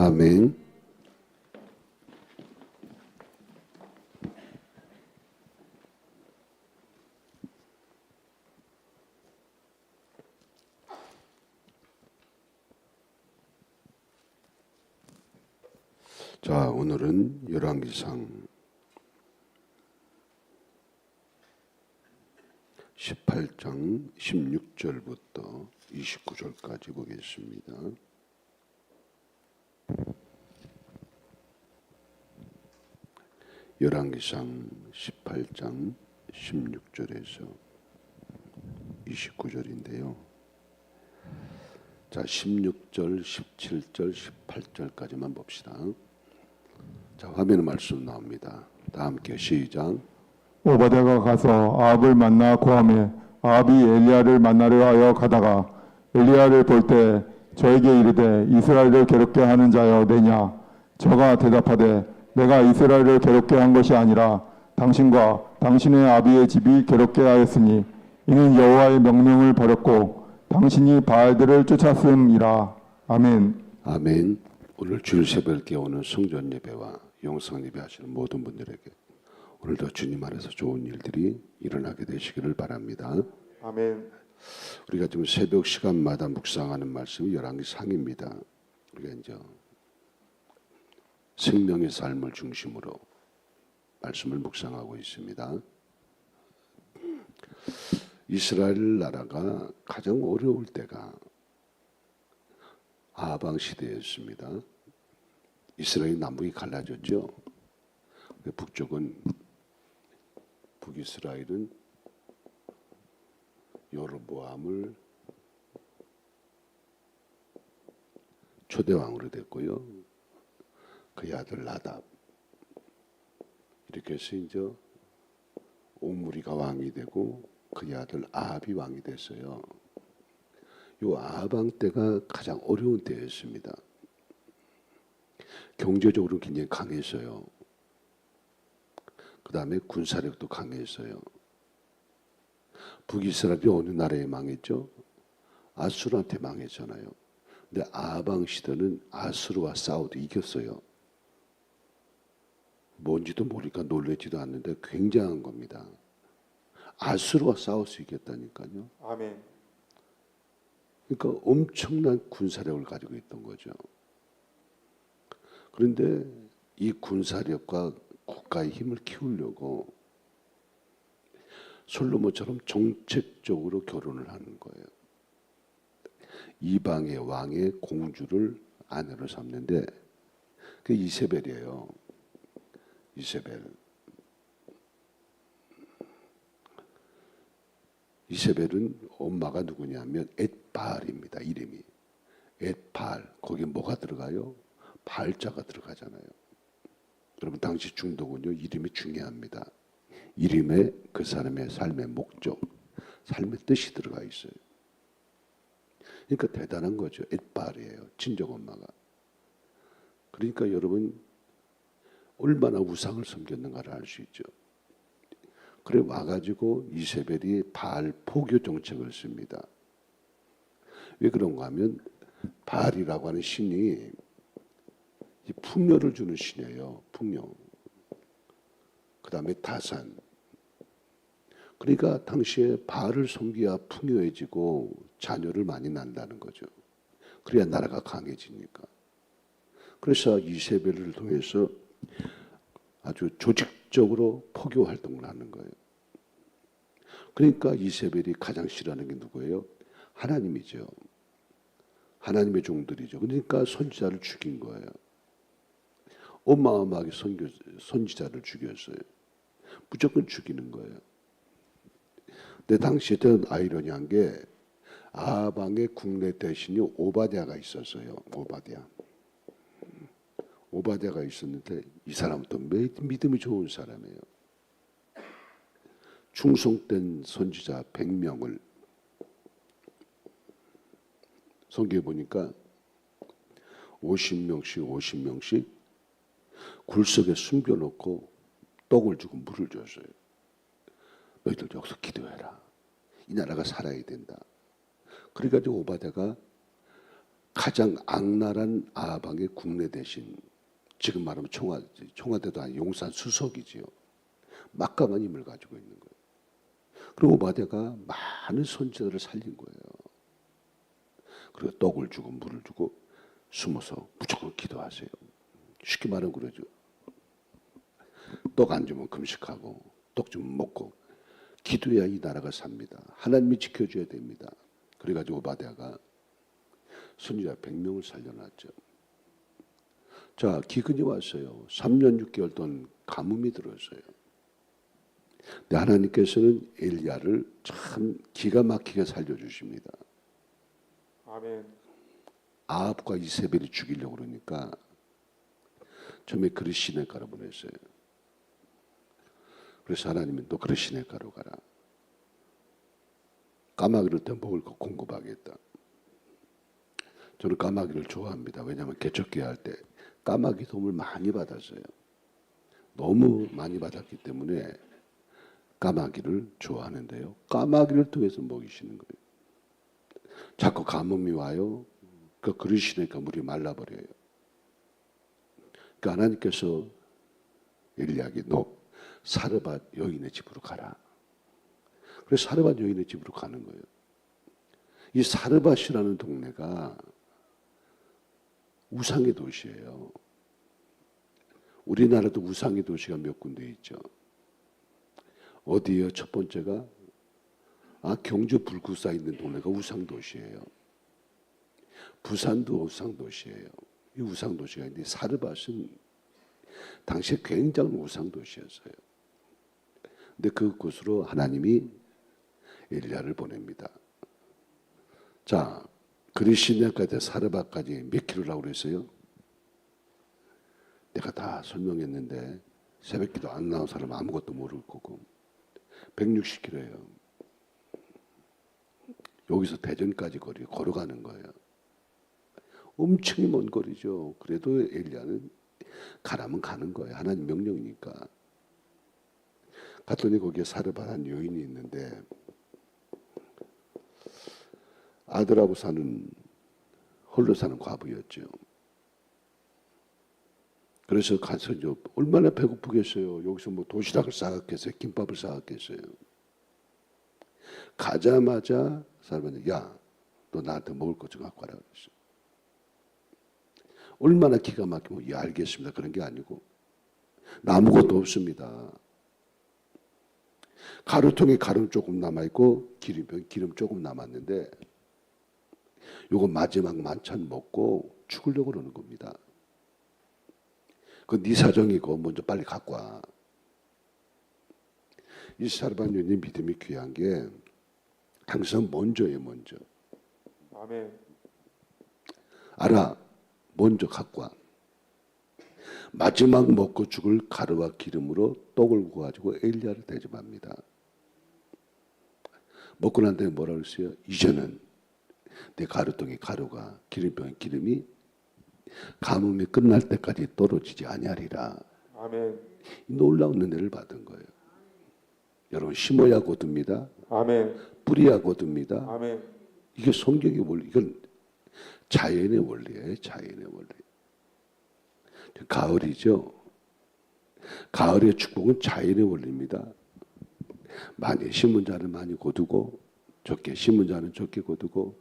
아멘. 자, 오늘은 열왕기상 18장 16절부터 29절까지 보겠습니다. 열왕기상 18장 16절에서 29절인데요. 자, 16절, 17절, 18절까지만 봅시다. 자, 화면에 말씀 나옵니다. 다 함께 시작. 오바댜가 가서 아합을 만나 고함해 아합이 엘리야를 만나려 하여 가다가 엘리야를 볼 때 저에게 이르되 이스라엘을 괴롭게 하는 자여 내냐 저가 대답하되 내가 이스라엘을 괴롭게 한 것이 아니라 당신과 당신의 아비의 집이 괴롭게 하였으니 이는 여호와의 명령을 버렸고 당신이 바알들을 쫓았음이라 아멘 아멘. 오늘 주일 새벽에 오는 성전 예배와 영상 예배 하시는 모든 분들에게 오늘도 주님 안에서 좋은 일들이 일어나게 되시기를 바랍니다. 아멘 우리가 지금 새벽 시간마다 묵상하는 말씀이 열왕기상입니다. 우리가 이제 생명의 삶을 중심으로 말씀을 묵상하고 있습니다. 이스라엘 나라가 가장 어려울 때가 아방 시대였습니다. 이스라엘 남북이 갈라졌죠. 북쪽은 북이스라엘은 여로보암을 초대왕으로 됐고요. 그의 아들 나답 이렇게 해서 이제 옴무리가 왕이 되고 그의 아들 아합이 왕이 됐어요. 요 아방 때가 가장 어려운 때였습니다. 경제적으로 굉장히 강했어요. 그 다음에 군사력도 강했어요. 북이스라엘이 어느 나라에 망했죠? 아수르한테 망했잖아요. 근데 아방 시대는 아수르와 싸워도 이겼어요. 뭔지도 모르니까 놀래지도 않는데 굉장한 겁니다. 아수르와 싸울 수 있겠다니까요. 아멘 그러니까 엄청난 군사력을 가지고 있던 거죠. 그런데 이 군사력과 국가의 힘을 키우려고 솔로몬처럼 정책적으로 결혼을 하는 거예요. 이방의 왕의 공주를 아내로 삼는데 그 이세벨이에요. 이세벨. 이세벨은 엄마가 누구냐면 엣바알입니다. 이름이. 엣바알. 거기에 뭐가 들어가요? 발자가 들어가잖아요. 여러분 당시 중독은요 이름이 중요합니다. 이름에 그 사람의 삶의 목적, 삶의 뜻이 들어가 있어요. 그러니까 대단한 거죠. 엣바알이에요. 친정 엄마가. 그러니까 여러분 얼마나 우상을 섬겼는가를 알 수 있죠. 그래 와가지고 이세벨이 바알 포교 정책을 씁니다. 왜 그런가 하면 바알이라고 하는 신이 이 풍요를 주는 신이에요. 풍요. 그 다음에 다산. 그러니까 당시에 바알을 섬기야 풍요해지고 자녀를 많이 난다는 거죠. 그래야 나라가 강해지니까. 그래서 이세벨을 통해서 아주 조직적으로 포교 활동을 하는 거예요. 그러니까 이세벨이 가장 싫어하는 게 누구예요? 하나님이죠. 하나님의 종들이죠. 그러니까 선지자를 죽인 거예요. 어마어마하게 선지자를 죽였어요. 무조건 죽이는 거예요. 근데 당시에 는 아이러니한 게 아방의 국내 대신이 오바댜가 있었어요. 오바댜. 오바댜가 있었는데 이 사람도 믿음이 좋은 사람이에요. 충성된 선지자 100명을 성경에 보니까 50명씩 50명씩 굴 속에 숨겨놓고 떡을 주고 물을 줬어요. 너희들 여기서 기도해라. 이 나라가 살아야 된다. 그래가지고 오바댜가 가장 악랄한 아방의 국내 대신 지금 말하면 청와 청와대도 아니 용산 수석이지요. 막강한 힘을 가지고 있는 거예요. 그리고 오바데가 많은 선지자들을 살린 거예요. 그리고 떡을 주고 물을 주고 숨어서 무조건 기도하세요. 쉽게 말하면 그러죠. 떡 안 주면 금식하고 떡 좀 먹고 기도해야 이 나라가 삽니다. 하나님이 지켜줘야 됩니다. 그래가지고 오바데가 선지자 100명을 살려놨죠. 자, 기근이 왔어요. 3년 6개월 동안 가뭄이 들었어요. 근데 하나님께서는 엘리야를 참 기가 막히게 살려주십니다. 아멘. 아합과 이세벨이 죽이려고 그러니까 처음에 그릇 시내가로 보냈어요. 그래서 하나님은 너 그릇 시내가로 가라. 까마귀를 때 먹을 거 공급하겠다. 저는 까마귀를 좋아합니다. 왜냐하면 개척기 할 때 까마귀 도움을 많이 받았어요. 너무 많이 받았기 때문에 까마귀를 좋아하는데요. 까마귀를 통해서 먹이시는 거예요. 자꾸 가뭄이 와요. 그 그러시니까 물이 말라버려요. 그 하나님께서 엘리야에게 너 사르밧 여인의 집으로 가라. 그래서 사르밧 여인의 집으로 가는 거예요. 이 사르밧이라는 동네가 우상의 도시예요. 우리나라도 우상의 도시가 몇 군데 있죠. 어디예요? 첫 번째가 아 경주 불구사 있는 동네가 우상 도시예요. 부산도 우상 도시예요. 이 우상 도시가 있는데 사르밧은 당시에 굉장히 우상 도시였어요. 근데 그곳으로 하나님이 엘리야를 보냅니다. 자, 그리시네까지 사르밧까지 몇 킬로라고 그랬어요? 내가 다 설명했는데 새벽기도 안 나온 사람 아무것도 모를 거고 160킬로예요. 여기서 대전까지 거리 걸어가는 거예요. 엄청 먼 거리죠. 그래도 엘리야는 가라면 가는 거예요. 하나님 명령이니까. 갔더니 거기에 사르밧한 여인이 있는데 아들하고 사는 홀로 사는 과부였죠. 그래서 가서 이제 얼마나 배고프겠어요. 여기서 뭐 도시락을 싸갔겠어요. 김밥을 싸갔겠어요. 가자마자 사람한테 야, 너 나한테 먹을 것 좀 갖고 와라 그랬어. 얼마나 기가 막히면 예 알겠습니다. 그런 게 아니고 나 아무것도 없습니다. 가루통에 가루 조금 남아 있고 기름 기름 조금 남았는데 요거 마지막 만찬 먹고 죽으려고 그러는 겁니다. 그네 사정이고 먼저 빨리 갖고 와. 이 사르반연의 믿음이 귀한 게 항상 먼저예요, 먼저. 아멘. 알아. 먼저 갖고 와. 마지막 먹고 죽을 가루와 기름으로 떡을 구워가지고 엘리야를 대접합니다. 먹고 난 다음에 뭐라 그랬어요? 이제는 내 가루통의 가루가 기름병의 기름이 가뭄이 끝날 때까지 떨어지지 아니하리라. 아멘. 이 놀라운 은혜를 받은 거예요. 여러분 심어야 거둡니다. 아멘. 뿌리야 거둡니다. 아멘. 이게 성경의 원리, 이건 자연의 원리예요. 자연의 원리. 가을이죠. 가을의 축복은 자연의 원리입니다. 많이 심은 자는 많이 거두고 적게 심은 자는 적게 거두고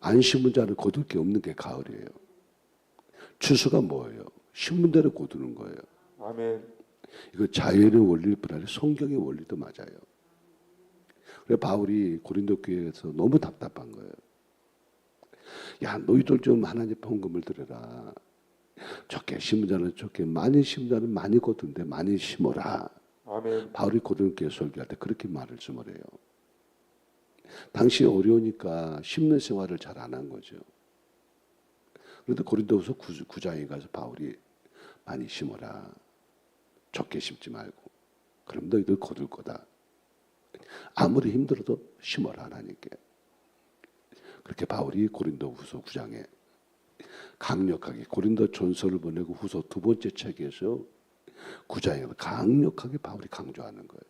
안 심은 자는 거둘 게 없는 게 가을이에요. 추수가 뭐예요? 심은 대로 거두는 거예요. 아멘. 이거 자연의 원리일 뿐 아니라 성경의 원리도 맞아요. 그래 바울이 고린도 교회에서 너무 답답한 거예요. 야 너희들 좀 하나님 헌금을 드려라. 적게 심은 자는 적게 많이 심은 자는 많이 거둔데 많이 심어라. 아멘. 바울이 고린도 교회 설교할 때 그렇게 말씀을 해요. 당시 어려우니까 심는 생활을 잘 안 한 거죠. 그런데 고린도후서 9장에 가서 바울이 많이 심어라. 적게 심지 말고. 그럼 너희들 거둘 거다. 아무리 힘들어도 심어라 하나님께. 그렇게 바울이 고린도 후서 9장에 강력하게 고린도 전서를 보내고 후서 두 번째 책에서 9장에 강력하게 바울이 강조하는 거예요.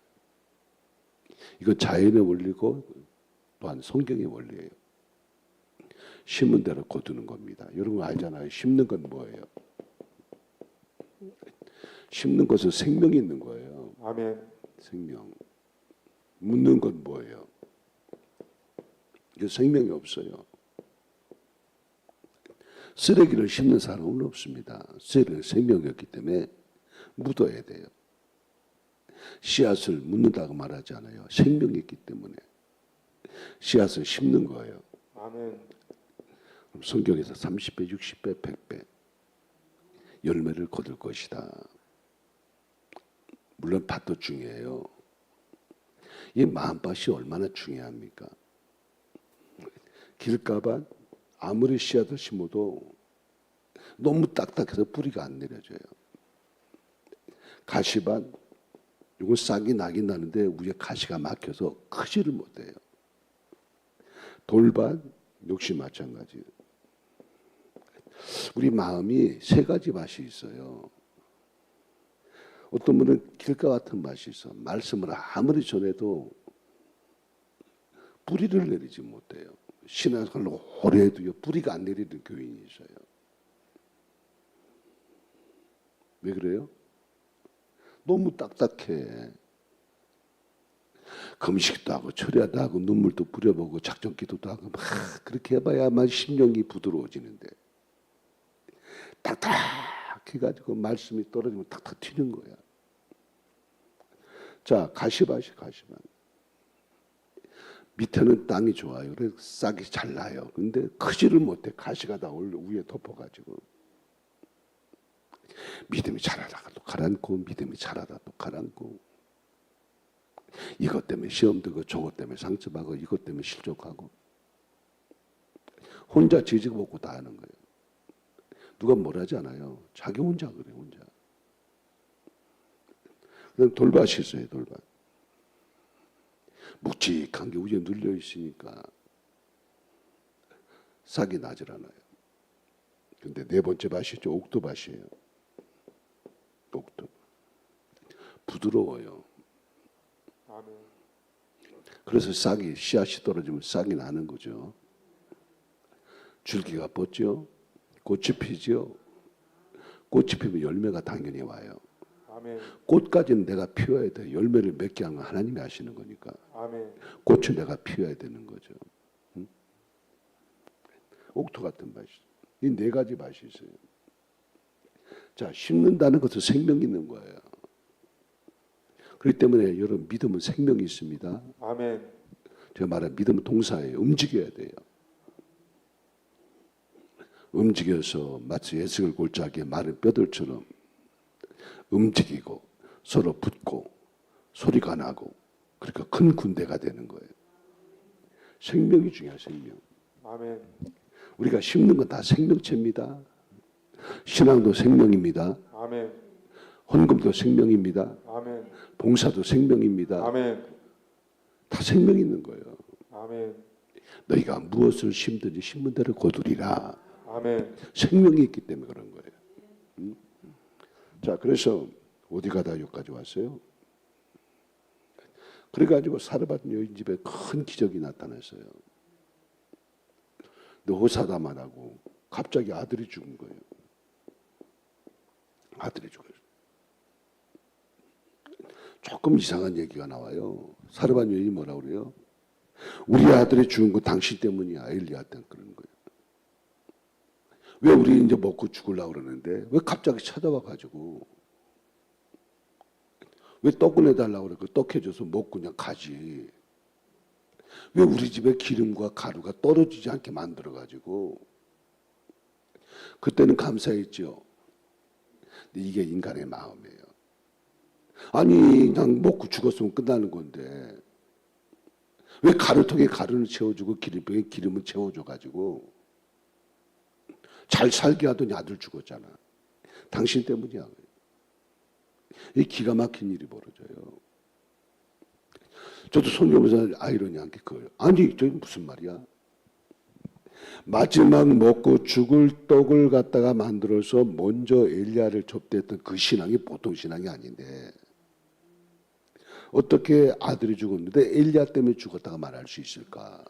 이건 자연의 원리고 또한 성경의 원리예요. 심은 대로 거두는 겁니다. 여러분 알잖아요. 심는 건 뭐예요? 심는 것은 생명이 있는 거예요. 아멘. 생명. 묻는 건 뭐예요? 생명이 없어요. 쓰레기를 심는 사람은 없습니다. 쓰레기는 생명이 없기 때문에 묻어야 돼요. 씨앗을 묻는다고 말하지 않아요. 생명이 있기 때문에 씨앗을 심는 거예요. 아멘. 그럼 성경에서 30배, 60배, 100배 열매를 거둘 것이다. 물론 밭도 중요해요. 이 마음밭이 얼마나 중요합니까? 길가밭 아무리 씨앗을 심어도 너무 딱딱해서 뿌리가 안 내려져요. 가시밭 이건 싹이 나긴 나는데 위에 가시가 막혀서 크지를 못해요. 돌밭 역시 마찬가지예요. 우리 마음이 세 가지 맛이 있어요. 어떤 분은 길가 같은 맛이 있어. 말씀을 아무리 전해도 뿌리를 내리지 못해요. 신앙생활로 오래 해도요, 뿌리가 안 내리는 교인이 있어요. 왜 그래요? 너무 딱딱해. 금식도 하고 철야도 하고 눈물도 뿌려보고 작전 기도도 하고 막 그렇게 해봐야만 심령이 부드러워지는데 딱딱 해가지고 말씀이 떨어지면 탁탁 튀는 거야. 자 가시밭이 가시밭. 밑에는 땅이 좋아요. 그래서 싹이 잘 나요. 근데 크지를 못해. 가시가 다 올- 위에 덮어가지고. 믿음이 자라다가 또 가라앉고 믿음이 자라다 또 가라앉고 이것 때문에 시험 들고 저것 때문에 상처받고 이것 때문에 실족하고 혼자 지지고 먹고 다 하는 거예요. 누가 뭐라지 않아요. 자기 혼자 그래 혼자. 그다음 돌밭이 있어요 돌밭. 묵직한 게 위에 눌려 있으니까 싹이 나질 않아요. 근데 네 번째 밭이죠 옥토밭이에요. 옥토. 부드러워요. 그래서 싹이 씨앗이 떨어지면 싹이 나는 거죠. 줄기가 뻗죠. 꽃이 피죠. 꽃이 피면 열매가 당연히 와요. 아멘. 꽃까지는 내가 피워야 돼. 열매를 맺게 건 하나님이 하시는 거니까. 아멘. 꽃은 내가 피워야 되는 거죠. 응? 옥토 같은 맛이. 이 네 가지 맛이 있어요. 자, 심는다는 것은 생명 있는 거예요. 그렇기 때문에 여러분 믿음은 생명이 있습니다. 아멘. 제가 말한 믿음은 동사예요. 움직여야 돼요. 움직여서 마치 예승을 골짜기에 마른 뼈들처럼 움직이고 서로 붙고 소리가 나고 그러니까 큰 군대가 되는 거예요. 생명이 중요해요. 생명. 아멘. 우리가 심는 건 다 생명체입니다. 신앙도 생명입니다. 아멘. 헌금도 생명입니다. 아멘. 봉사도 생명입니다. 아멘. 다 생명 있는 거예요. 아멘. 너희가 무엇을 심든지 심은 대로 거두리라. 아멘. 생명이 있기 때문에 그런 거예요. 음? 자, 그래서 어디 가다 여기까지 왔어요? 그래가지고 사르밧 여인 집에 큰 기적이 나타났어요. 하고 갑자기 아들이 죽은 거예요. 아들이 죽었어요. 조금 이상한 얘기가 나와요. 사르밧 여인이 뭐라 그래요? 우리 아들이 죽은 거 당신 때문이야. 엘리야한테 그러는 거예요. 왜 우리 이제 먹고 죽으려고 그러는데 왜 갑자기 찾아와 가지고 왜 떡을 내달라고 그래? 그떡 해줘서 먹고 그냥 가지. 왜 우리 집에 기름과 가루가 떨어지지 않게 만들어 가지고 그때는 감사했죠. 근데 이게 인간의 마음이에요. 아니 그냥 먹고 죽었으면 끝나는 건데 왜 가루통에 가루를 채워주고 기름병에 기름을 채워줘 가지고 잘 살게 하더니 아들 죽었잖아. 당신 때문이야. 이 기가 막힌 일이 벌어져요. 저도 손녀보면서 아이러니한 게 그거예요. 아니, 저게 무슨 말이야? 마지막 먹고 죽을 떡을 갖다가 만들어서 먼저 엘리야를 접대했던 그 신앙이 보통 신앙이 아닌데 어떻게 아들이 죽었는데 엘리야 때문에 죽었다가 말할 수 있을까?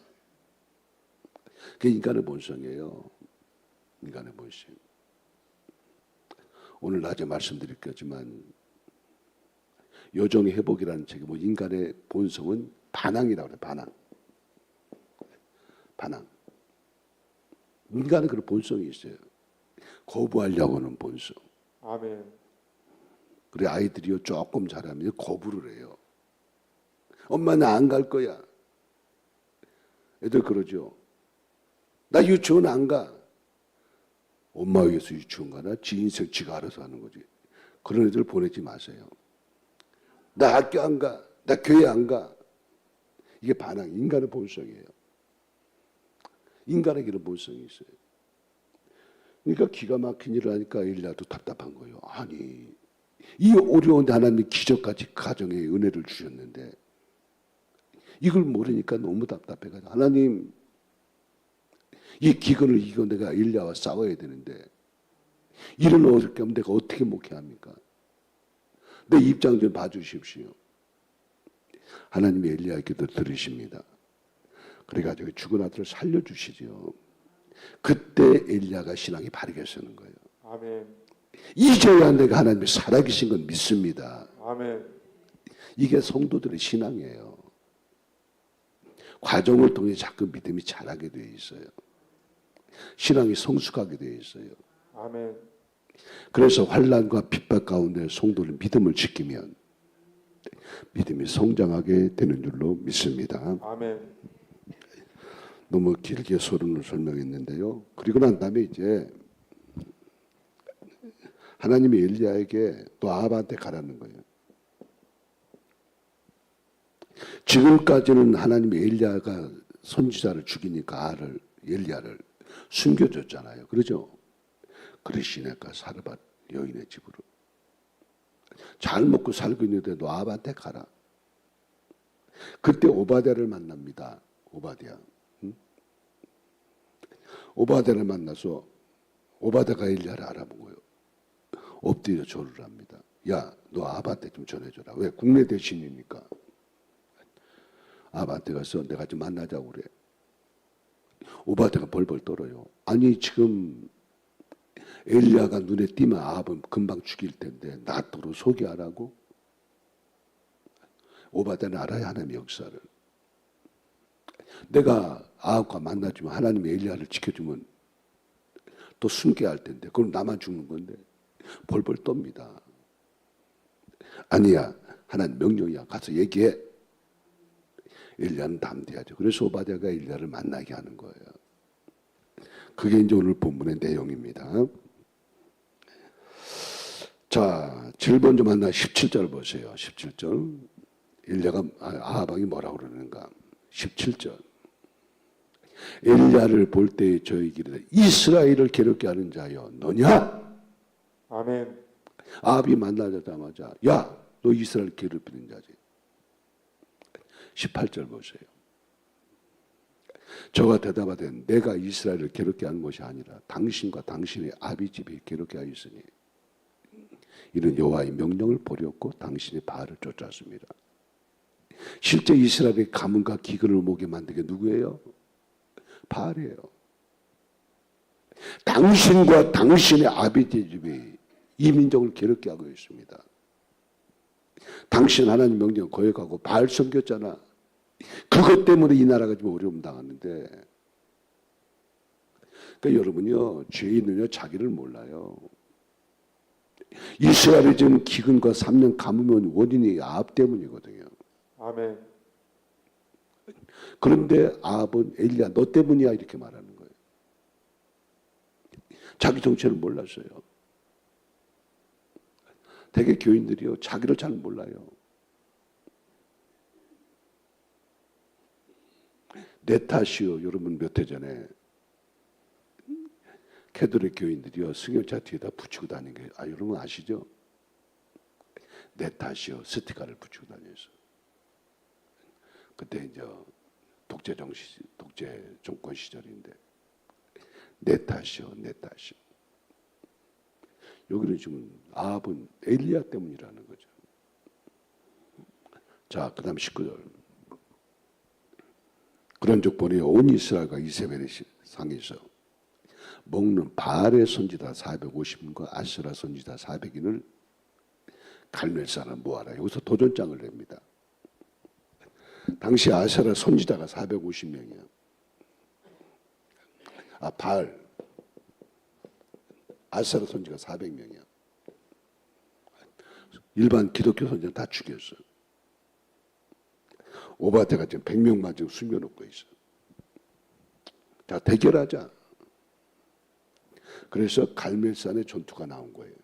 그게 인간의 본성이에요. 인간의 본성. 오늘 낮에 말씀드릴 거지만 요정의 회복이라는 책에 뭐 인간의 본성은 반항이라고 그래 반항. 반항. 인간은 그런 본성이 있어요. 거부하려고 하는 본성. 아멘. 그래 아이들이요 조금 자라면 거부를 해요. 엄마 나 안 갈 거야. 애들 그러죠. 나 유치원 안 가. 엄마 위해서 유치원 가나? 지 인생 지가 알아서 하는 거지. 그런 애들 보내지 마세요. 나 학교 안 가. 나 교회 안 가. 이게 반항, 인간의 본성이에요. 인간에게는 본성이 있어요. 그러니까 기가 막힌 일을 하니까 엘리야도 답답한 거예요. 아니 이 어려운데 하나님이 기적까지 가정에 은혜를 주셨는데 이걸 모르니까 너무 답답해가지고 하나님 이 기근을 이겨 내가 엘리야와 싸워야 되는데 이런 어렵게 하면 내가 어떻게 목회합니까? 내 입장 좀 봐주십시오. 하나님이 엘리야에게도 들으십니다. 그래가지고 죽은 아들을 살려주시죠. 그때 엘리야가 신앙이 바르게 서는 거예요. 아멘. 이제야 내가 하나님이 살아계신 건 믿습니다. 아멘. 이게 성도들의 신앙이에요. 과정을 통해 자꾸 믿음이 자라게 돼 있어요. 신앙이 성숙하게 돼 있어요. 아멘. 그래서 환란과 핍박 가운데 성도는 믿음을 지키면 믿음이 성장하게 되는 줄로 믿습니다. 아멘. 너무 길게 서론을 설명했는데요. 그리고 난 다음에 이제 하나님이 엘리야에게 또 아합한테 가라는 거예요. 지금까지는 하나님이 엘리야가 선지자를 죽이니까 아를 엘리야를 숨겨줬잖아요. 그러죠? 그리시네가 사르밧 여인의 집으로 잘 먹고 살고 있는데 너 아합한테 가라. 그때 오바댜를 만납니다. 오바댜. 오바댜를 만나서 오바댜가 엘리야를 알아보고요. 엎드려 절을 합니다. 야, 너 아바한테 좀 전해줘라. 왜? 국내 대신이니까. 아바한테 가서 내가 좀 만나자고 그래. 오바댜가 벌벌 떨어요. 아니 지금 엘리야가 눈에 띄면 아합은 금방 죽일 텐데 낫도록 소개하라고? 오바댜는 알아야 하나님의 역사를. 내가 아합과 만나주면 하나님이 엘리야를 지켜주면 또 숨게 할 텐데 그럼 나만 죽는 건데 벌벌 떱니다. 아니야 하나님 명령이야 가서 얘기해. 엘리야는 담대하죠. 그래서 오바댜가 엘리야를 만나게 하는 거예요. 그게 이제 오늘 본문의 내용입니다. 자, 제일 먼저 만나 17절 보세요. 17절. 엘리야가 아, 아하방이 뭐라고 그러는가? 17절. 엘리야를 볼 때에 저에게 이르되 이스라엘을 괴롭게 하는 자여 너냐? 아멘. 아합이 만나자마자 야, 너 이스라엘 괴롭히는 자지. 18절 보세요. 저가 대답하되 내가 이스라엘을 괴롭게 하는 것이 아니라 당신과 당신의 아비 집이 괴롭게 하였으니 이는 여호와의 명령을 버렸고 당신의 바알을 쫓았습니다. 실제 이스라엘의 가문과 기근을 목에 만들게 누구예요? 바알이에요. 당신과 당신의 아비지 집이 이 민족을 괴롭게 하고 있습니다. 당신 하나님 명령 거역하고 바알 섬겼잖아. 그것 때문에 이 나라가 지금 어려움 당하는데. 그러니까 여러분요 죄인은요 자기를 몰라요. 이스라엘이 지금 기근과 3년 가뭄은 원인이 아합 때문이거든요. 아멘. 그런데 아합은 엘리야 너 때문이야 이렇게 말하는 거예요. 자기 정체를 몰랐어요. 대개 교인들이요 자기를 잘 몰라요. 내 탓이요. 여러분 몇 해 전에 캐도릭 교인들이요 승용차 뒤에다 붙이고 다니는 게 아 여러분 아시죠? 내 탓이요 스티커를 붙이고 다녔어. 그때 이제 독재 정시 독재 정권 시절인데 내 탓이요 내 탓이요. 여기는 지금 아합은 엘리야 때문이라는 거죠. 자, 그 다음 19절. 그런 족보니 온 이스라엘과 이세벨의 상에서 먹는 바알의 선지자 450인과 아스라 선지자 400인을 갈멜산을 모아라. 여기서 도전장을 냅니다. 당시 아스라 선지자가 450명이야. 아, 바알. 아스라 선지가 400명이야. 일반 기독교 선지자 다 죽였어. 오바테가 지금 100명만 지금 숨겨놓고 있어. 자, 대결하자. 그래서 갈멜산에 전투가 나온 거예요.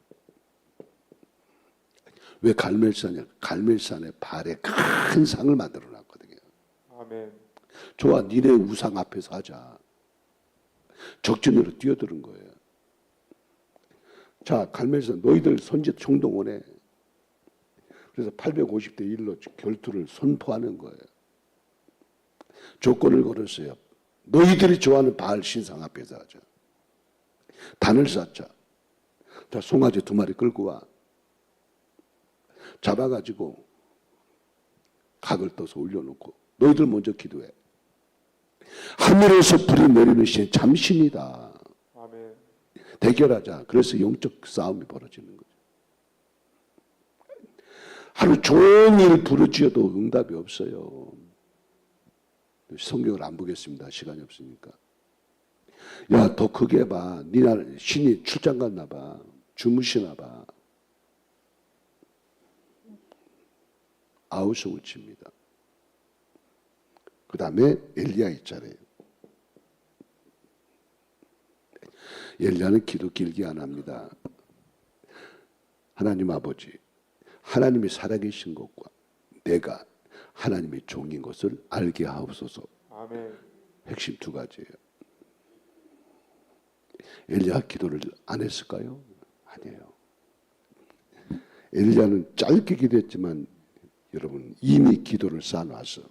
왜 갈멜산이야? 갈멜산에 발에 큰 상을 만들어 놨거든요. 아멘. 좋아, 니네 우상 앞에서 하자. 적진으로 뛰어드는 거예요. 자, 갈멜산 너희들 선제 총동원해. 그래서 850대 1로 결투를 선포하는 거예요. 조건을 걸었어요. 너희들이 좋아하는 바알 신상 앞에서 하자. 단을 쌓자. 자, 송아지 두 마리 끌고 와. 잡아가지고 각을 떠서 올려놓고 너희들 먼저 기도해. 하늘에서 불이 내리는 신 참신이다. 아멘. 대결하자. 그래서 영적 싸움이 벌어지는 거죠. 하루 종일 부르짖어도 응답이 없어요. 성경을 안 보겠습니다. 시간이 없으니까. 야, 더 크게 봐. 니나 신이 출장 갔나 봐. 주무시나 봐. 아우성을 칩니다. 그 다음에 엘리야 있잖아요. 엘리야는 기도 길게 안 합니다. 하나님 아버지, 하나님이 살아계신 것과 내가 하나님의 종인 것을 알게 하옵소서. 아멘. 핵심 두 가지예요. 엘리야 기도를 안 했을까요? 아니에요. 엘리야는 짧게 기도했지만 여러분 이미 기도를 쌓아놨어.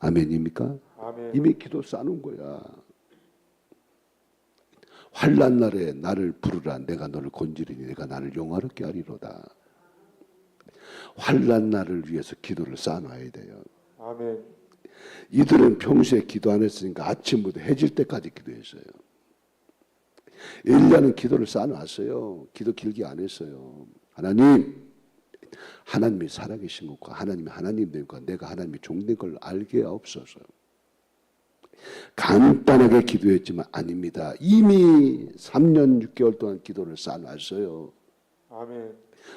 아멘입니까? 아멘. 이미 기도 쌓는 거야. 환란 날에 나를 부르라 내가 너를 건지리니 내가 나를 영화롭게 하리로다. 환란 날을 위해서 기도를 쌓아놔야 돼요. 아멘. 이들은 평소에 기도 안 했으니까 아침부터 해질 때까지 기도했어요. 엘리야는 기도를 쌓아놨어요. 기도 길게 안 했어요. 하나님, 하나님이 살아계신 것과 하나님이 하나님 된 것과 내가 하나님의 종된 걸 알게 없어서 간단하게 기도했지만 아닙니다. 이미 3년 6개월 동안 기도를 쌓아놨어요. 아멘.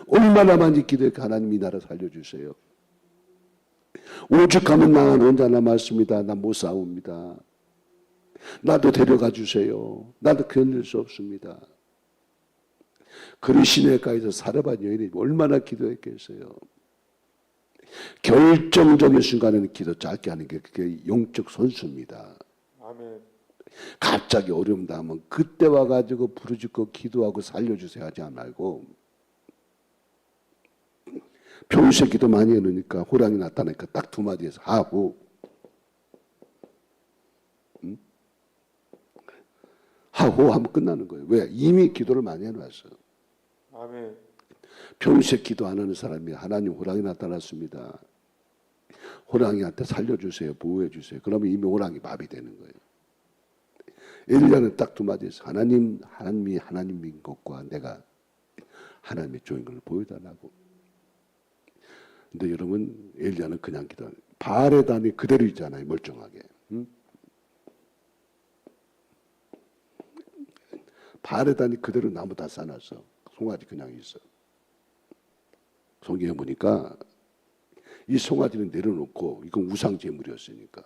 얼마나 많이 기도했고 하나님 이 나라 살려주세요. 오죽하면 나는 혼자 남았습니다. 나 못 싸웁니다. 나도 데려가 주세요. 나도 견딜 수 없습니다. 그리 시내가에서 살아본 여인이 얼마나 기도했겠어요. 결정적인 순간에는 기도 짧게 하는 게 그게 영적 선수입니다. 아멘. 갑자기 어려움 당하면 그때 와가지고 부르짖고 기도하고 살려주세요 하지 말고 평소에 기도 많이 해놓으니까 호랑이 나타나니까 딱 두 마디에서 하고 응? 하고 하면 끝나는 거예요. 왜? 이미 기도를 많이 해놨어요. 아멘. 평소에 기도 안 하는 사람이 하나님 호랑이 나타났습니다. 호랑이한테 살려주세요. 보호해주세요. 그러면 이미 호랑이 마비 되는 거예요. 엘리야는 딱두 마디에서 하나님, 하나님이 하나님인 것과 내가 하나님의 종인 걸 보여달라고. 근데 여러분, 엘리야는 그냥 기도, 바알의 단이 그대로 있잖아요. 멀쩡하게. 응? 바알의 단이 그대로 나무 다 싸놨어. 송아지 그냥 있어. 성경에 보니까 이 송아지는 내려놓고 이건 우상 제물이었으니까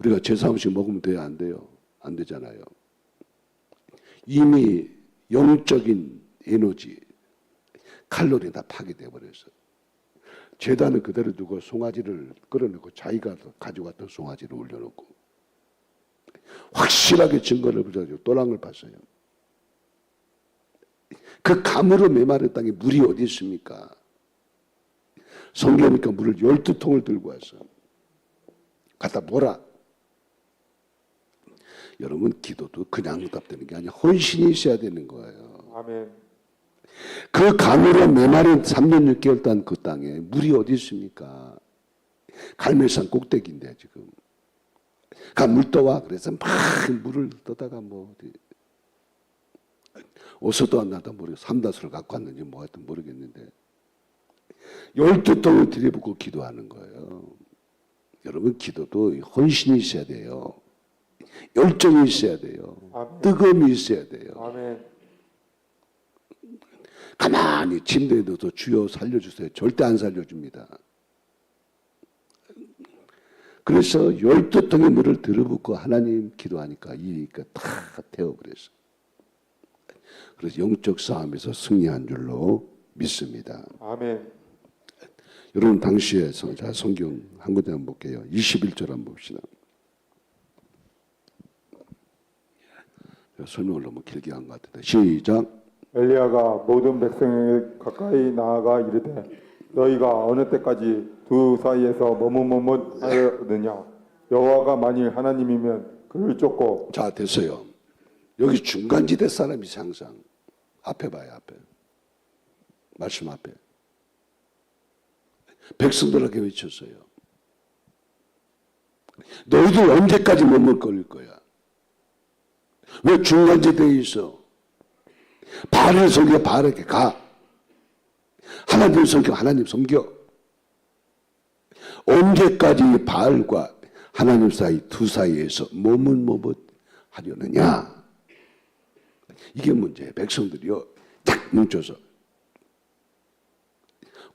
우리가 제사 음식 먹으면 돼요 안 돼요 안 되잖아요 이미 영적인 에너지 칼로리 다 파괴돼 버렸어 제단은 그대로 두고 송아지를 끌어내고 자기가 가져갔던 송아지를 올려놓고 확실하게 증거를 붙여가지고 또랑을 봤어요 그 감으로 메마른 땅에 물이 어디 있습니까? 성경이니까 물을 열두 통을 들고 왔어. 갖다 몰아. 여러분 기도도 그냥 응답되는 게 아니라 헌신이 있어야 되는 거예요. 아멘. 그 감으로 메마른 3년 6개월 동안 그 땅에 물이 어디 있습니까? 갈매산 꼭대기인데 지금. 가물 떠와 그래서 막 물을 떠다가 뭐 어디 어서도 안 나다 모르겠어 삼다수를 갖고 왔는지 뭐 하여튼 모르겠는데 열두 통을 들이붓고 기도하는 거예요. 여러분 기도도 헌신이 있어야 돼요. 열정이 있어야 돼요. 아멘. 뜨거움이 있어야 돼요. 아멘. 가만히 침대에 넣어서 주여 살려주세요. 절대 안 살려줍니다. 그래서 열두 통의 물을 들어붓고 하나님 기도하니까 이니까 다 태워 그래서. 그래서 영적 싸움에서 승리한 줄로 믿습니다. 아멘. 여러분 당시에 성- 자, 성경 한 군데 한번 볼게요. 21절 한번 봅시다. 설명을 너무 길게 한 것 같은데 시작. 엘리야가 모든 백성에게 가까이 나아가 이르되 너희가 어느 때까지 두 사이에서 머뭇머뭇하느냐 여호와가 만일 하나님이면 그를 쫓고 자 됐어요. 여기 중간지대 사람이 항상 앞에 봐요 앞에 말씀 앞에 백성들에게 외쳤어요. 너희들 언제까지 머뭇거릴 거야? 왜 중간지대에 있어? 바알을 섬겨 바알에게 가. 하나님 섬겨 하나님 섬겨. 언제까지 바알과 하나님 사이 두 사이에서 머뭇머뭇 하려느냐? 이게 문제예요. 백성들이요. 딱 뭉쳐서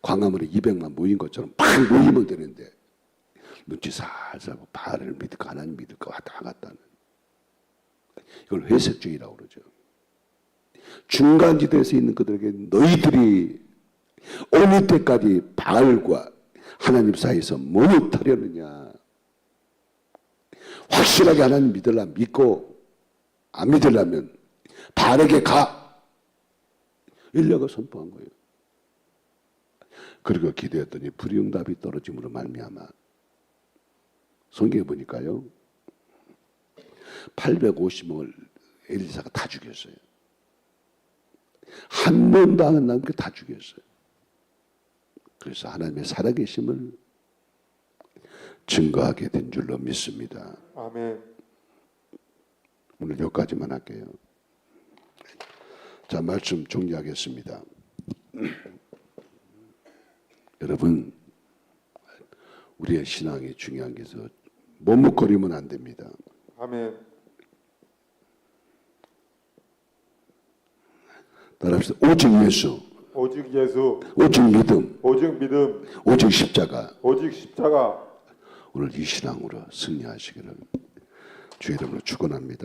광화문에 200만 모인 것처럼 팍 모이면 되는데 눈치 살살 바알을 믿을까 하나님 믿을까 왔다 갔다 하는 이걸 회색주의라고 그러죠. 중간지대에서 있는 그들에게 너희들이 어느 때까지 바알과 하나님 사이에서 머뭇하려느냐 확실하게 하나님 믿으려 믿고 안 믿으려면 바알에게 가 일려가 선포한 거예요. 그리고 기도했더니 불응답이 떨어짐으로 말미암아 성경에 보니까요 850명을 엘리사가 다 죽였어요. 한 명도 안 남게 다 죽였어요. 그래서 하나님의 살아계심을 증거하게 된 줄로 믿습니다. 아멘. 오늘 여기까지만 할게요. 자, 말씀 정리하겠습니다. 여러분, 우리의 신앙이 중요한 게서 머뭇거리면 안 됩니다. 아멘. 따라합시다. 오직 예수, 오직 예수, 오직 믿음, 오직 믿음, 오직 십자가. 오직 십자가. 오늘 이 신앙으로 승리하시기를 주의 이름으로 축원합니다.